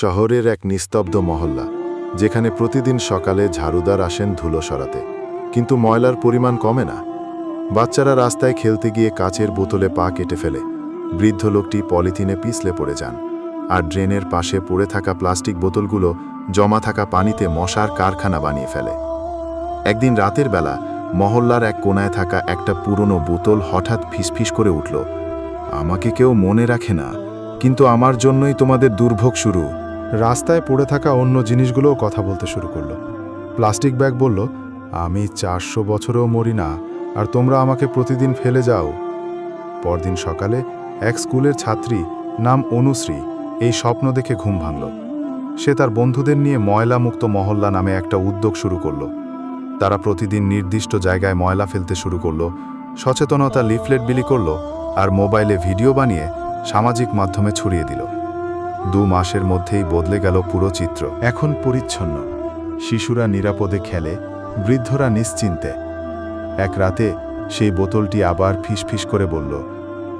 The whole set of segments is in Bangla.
শহরের এক নিস্তব্ধ মহল্লা, যেখানে প্রতিদিন সকালে ঝাড়ুদার আসেন ধুলো সরাতে। কিন্তু ময়লার পরিমাণ কমে না। বাচ্চারা রাস্তায় খেলতে গিয়ে কাচের বোতলে পা কেটে ফেলে। বৃদ্ধ লোকটি পলিথিনে পিছলে পড়ে যান, আর ড্রেনের পাশে পড়ে থাকা প্লাস্টিক বোতলগুলো জমা থাকা পানিতে মশার কারখানা বানিয়ে ফেলে। একদিন রাতের বেলা মহল্লার এক কোনায় থাকা একটা পুরনো বোতল হঠাৎ ফিসফিস করে উঠল। আমাকে কেউ মনে রাখে না, কিন্তু আমার জন্যই তোমাদের দুর্ভোগ শুরু। রাস্তায় পড়ে থাকা অন্য জিনিসগুলোও কথা বলতে শুরু করল। প্লাস্টিক ব্যাগ বলল, আমি চারশো বছরেও মরি না, আর তোমরা আমাকে প্রতিদিন ফেলে যাও। পরদিন সকালে এক স্কুলের ছাত্রী নাম অনুশ্রী এই স্বপ্ন দেখে ঘুম ভাঙল। সে তার বন্ধুদের নিয়ে ময়লামুক্ত মহল্লা নামে একটা উদ্যোগ শুরু করল। তারা প্রতিদিন নির্দিষ্ট জায়গায় ময়লা ফেলতে শুরু করল, সচেতনতা লিফলেট বিলি করল, আর মোবাইলে ভিডিও বানিয়ে সামাজিক মাধ্যমে ছড়িয়ে দিল। দু মাসের মধ্যেই বদলে গেল পুরো চিত্র। এখন পরিচ্ছন্ন। শিশুরা নিরাপদে খেলে, বৃদ্ধরা নিশ্চিন্তে। এক রাতে সেই বোতলটি আবার ফিসফিস করে বলল,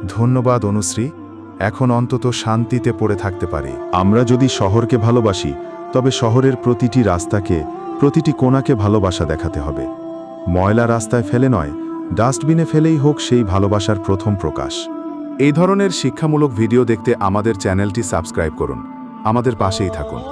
ধন্যবাদ, অনুশ্রী। এখন অন্তত শান্তিতে পড়ে থাকতে পারি। আমরা যদি শহরকে ভালোবাসি, তবে শহরের প্রতিটি রাস্তাকে, প্রতিটি কোণাকে ভালোবাসা দেখাতে হবে। ময়লা রাস্তায় ফেলে নয়, ডাস্টবিনে ফেলেই হোক সেই ভালোবাসার প্রথম প্রকাশ। এই ধরনের শিক্ষামূলক ভিডিও দেখতে আমাদের চ্যানেলটি সাবস্ক্রাইব করুন। আমাদের পাশেই থাকুন।